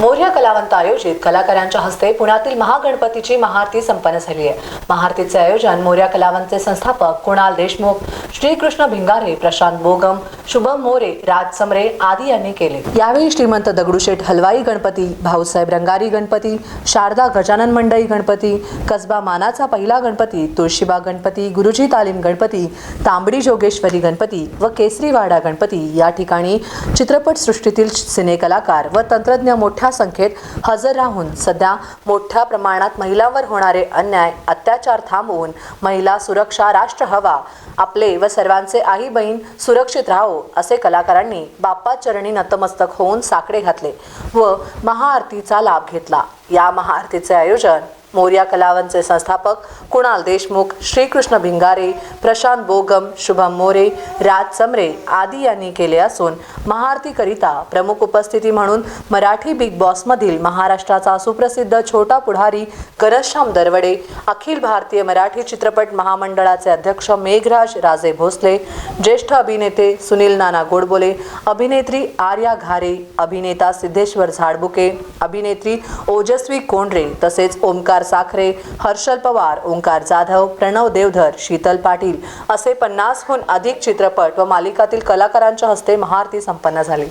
मोर्या कलावंत आयोजित कलाकारांच्या हस्ते पुण्यातील महागणपतीची महाआरती संपन्न झाली आहे. महाआरतीचे आयोजन मोर्या कलावंतचे संस्थापक कुणाल देशमुख श्रीकृष्ण भिंगारे प्रशांत बोगम शुभम मोरे राज समरे आदी यांनी केले. यावेळी श्रीमंत दगडूशेठ हलवाई गणपती भाऊसाहेब रंगारी गणपती शारदा गजानन मंडई गणपती कसबा मानाचा पहिला गणपती तुळशीबा गणपती गुरुजी तालीम गणपती तांबडी जोगेश्वरी गणपती व केसरीवाडा गणपती. या ठिकाणी चित्रपट सृष्टीतील सिने कलाकार व तंत्रज्ञ मोठ्या संख्येत हजर राहून सध्या मोठ्या प्रमाणात महिलांवर होणारे अन्याय अत्याचार थांबवून महिला सुरक्षा राष्ट्र हवा आपले व सर्वांचे आई बहीण सुरक्षित राहो असे कलाकारांनी बाप्पा चरणी नतमस्तक होऊन साकडे घातले व महाआरतीचा लाभ घेतला. या महाआरतीचे आयोजन मोर्या कलावनचे संस्थापक कुणाल देशमुख श्रीकृष्ण भिंगारे प्रशांत बोगम शुभम मोरे राज समरे आदी यांनी केले असून महाआरतीकरिता प्रमुख उपस्थिती म्हणून मराठी बिग बॉसमधील महाराष्ट्राचा सुप्रसिद्ध छोटा पुढारी करश्याम दरवडे अखिल भारतीय मराठी चित्रपट महामंडळाचे अध्यक्ष मेघराज राजे भोसले ज्येष्ठ अभिनेते सुनील नाना गोडबोले अभिनेत्री आर्या घारे अभिनेता सिद्धेश्वर झाडबुके अभिनेत्री ओजस्वी कोंडरे तसेच ओमकार साखरे हर्षल पवार ओंकार जाधव प्रणव देवधर शीतल पाटील असे पन्नासहून अधिक चित्रपट व मालिकातील कलाकारांच्या हस्ते महाआरती संपन्न झाली.